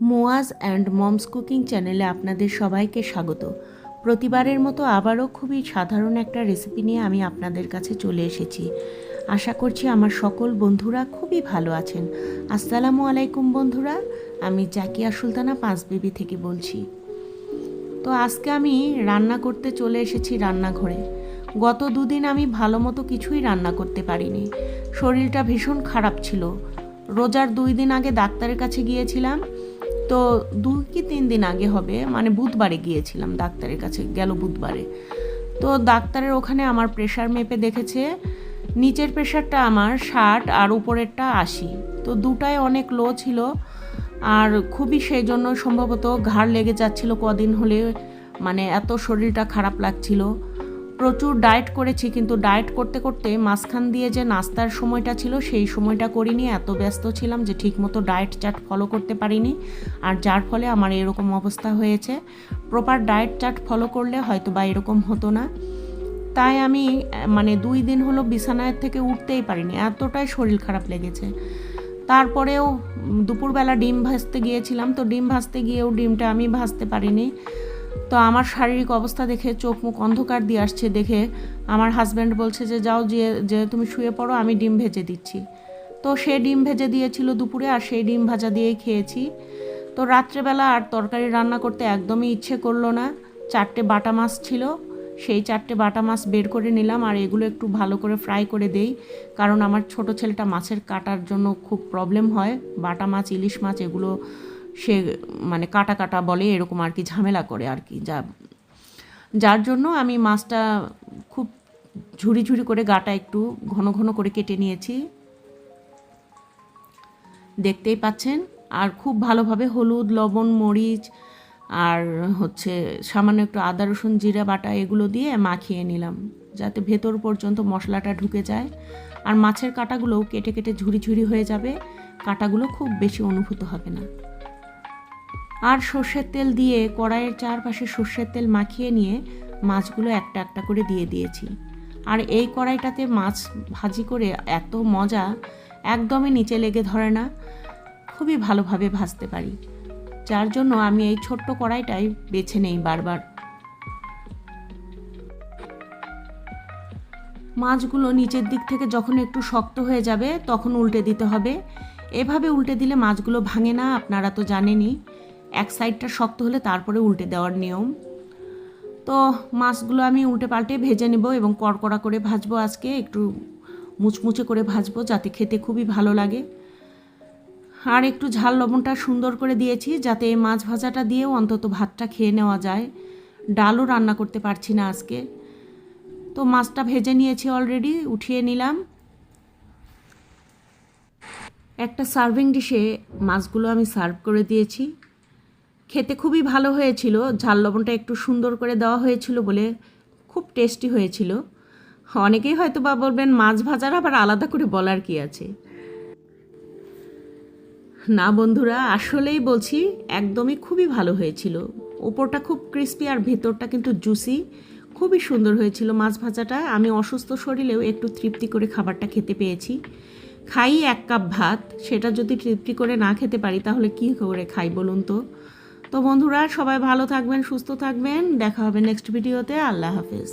Muaz and moms cooking চ্যানেলে আপনাদের সবাইকে স্বাগত। প্রতিবারের মতো আবারও খুবই সাধারণ একটা রেসিপি নিয়ে আমি আপনাদের কাছে চলে এসেছি। আশা করছি আমার সকল বন্ধুরা খুবই ভালো আছেন। আসসালামু আলাইকুম বন্ধুরা, আমি জাকিয়া সুলতানা পাঁচ পাঁচবিবি থেকে বলছি। তো আজকে আমি রান্না করতে চলে এসেছি রান্নাঘরে। গত দুদিন আমি ভালো মতো কিছুই রান্না করতে পারিনি। শরীরটা ভীষণ খারাপ ছিল। রোজার দুই দিন আগে ডাক্তারের কাছে গিয়েছিলাম। তো দুই কি তিন দিন আগে হবে মানে বুধবারে গিয়েছিলাম ডাক্তারের কাছে, গেল বুধবারে। তো ডাক্তারের ওখানে আমার প্রেশার মেপে দেখেছে, নিচের প্রেশারটা আমার ষাট আর উপরেরটা আশি। তো দুটাই অনেক লো ছিল, আর খুবই সেই জন্য সম্ভবত ঘাড় লেগে যাচ্ছিল কদিন হলে মানে এত শরীরটা খারাপ লাগছিল। প্রচুর ডায়েট করেছি, কিন্তু ডায়েট করতে করতে মাঝখান দিয়ে যে নাস্তার সময়টা ছিল, সেই সময়টা করিনি। এত ব্যস্ত ছিলাম যে ঠিকমতো ডায়েট চার্ট ফলো করতে পারিনি। আর যার ফলে আমার এরকম অবস্থা হয়েছে। প্রপার ডায়েট চার্ট ফলো করলে হয়তো বা এরকম হতো না। তাই আমি মানে দুই দিন হলো বিছানায় থেকে উঠতেই পারিনি। এতটাই শরীর খারাপ লেগেছে। তারপরেও দুপুরবেলা ডিম ভাজতে গিয়েছিলাম। তো ডিম ভাজতে গিয়েও ডিমটা আমি ভাজতে পারিনি। তো আমার শারীরিক অবস্থা দেখে চোখ মুখ অন্ধকার দিয়ে আসছে দেখে আমার হাজব্যান্ড বলছে যে, যাও যে যে তুমি শুয়ে পড়ো, আমি ডিম ভেজে দিচ্ছি। তো সে ডিম ভেজে দিয়েছিল দুপুরে আর সেই ডিম ভাজা দিয়েই খেয়েছি। তো রাত্রেবেলা আর তরকারি রান্না করতে একদমই ইচ্ছে করল না। চারটে বাটা মাছ ছিল, সেই চারটে বাটা মাছ বের করে নিলাম আর এগুলো একটু ভালো করে ফ্রাই করে দেই। কারণ আমার ছোট ছেলেটা মাছের কাটার জন্য খুব প্রবলেম হয়। বাটা মাছ, ইলিশ মাছ, এগুলো সে মানে কাটা কাটা বলে এরকম আর কি ঝামেলা করে আর কি, যা, যার জন্য আমি মাছটা খুব ঝুড়ি ঝুড়ি করে গাটা একটু ঘন ঘন করে কেটে নিয়েছি। দেখতেই পাচ্ছেন, আর খুব ভালোভাবে হলুদ, লবণ, মরিচ আর হচ্ছে সামান্য একটু আদা, রসুন, জিরা, বাটা এগুলো দিয়ে মাখিয়ে নিলাম, যাতে ভেতর পর্যন্ত মশলাটা ঢুকে যায়। আর মাছের কাঁটাগুলোও কেটে কেটে ঝুড়ি ঝুড়ি হয়ে যাবে, কাঁটাগুলো খুব বেশি অনুভূত হবে না। আর সর্ষের তেল দিয়ে কড়াইয়ের চারপাশে সর্ষের তেল মাখিয়ে নিয়ে মাছগুলো একটা একটা করে দিয়ে দিয়েছি। আর এই কড়াইটাতে মাছ ভাজি করে এত মজা, একদমই নিচে লেগে ধরে না। খুবই ভালোভাবে ভাজতে পারি। যার জন্য আমি এই ছোট্ট কড়াইটাই বেছে নেই বারবার। মাছগুলো নিচের দিক থেকে যখন একটু শক্ত হয়ে যাবে, তখন উল্টে দিতে হবে। এভাবে উল্টে দিলে মাছগুলো ভাঙে না, আপনারা তো জানেনই। এক সাইডটা শক্ত হলে তারপরে উল্টে দেওয়ার নিয়ম। তো মাছগুলো আমি উল্টে পাল্টে ভেজে নেব এবং কড়কড়া করে ভাজবো আজকে। একটু মুচমুচে করে ভাজবো যাতে খেতে খুবই ভালো লাগে। আর একটু ঝাল লবণটা সুন্দর করে দিয়েছি যাতে এই মাছ ভাজাটা দিয়েও অন্তত ভাতটা খেয়ে নেওয়া যায়। ডালও রান্না করতে পারছি না আজকে। তো মাছটা ভেজে নিয়েছি অলরেডি উঠিয়ে নিলাম। একটা সার্ভিং ডিশে মাছগুলো আমি সার্ভ করে দিয়েছি। খেতে খুবই ভালো হয়েছিল। ঝাল লবণটা একটু সুন্দর করে দেওয়া হয়েছিল বলে খুব টেস্টি হয়েছিল। অনেকেই হয়তো বা বলবেন মাছ ভাজার আবার আলাদা করে বলার কি আছে? না বন্ধুরা, আসলেই বলছি একদমই খুবই ভালো হয়েছিল। ওপরটা খুব ক্রিস্পি আর ভেতরটা কিন্তু জুসি খুবই সুন্দর হয়েছিল মাছ ভাজাটা। আমি অসুস্থ শরীরেও একটু তৃপ্তি করে খাবারটা খেতে পেয়েছি। খাই এক কাপ ভাত, সেটা যদি তৃপ্তি করে না খেতে পারি তাহলে কী করে খাই বলুন তো? তো বন্ধুরা সবাই ভালো থাকবেন সুস্থ থাকবেন। দেখা হবে নেক্সট ভিডিওতে আল্লাহ হাফেজ।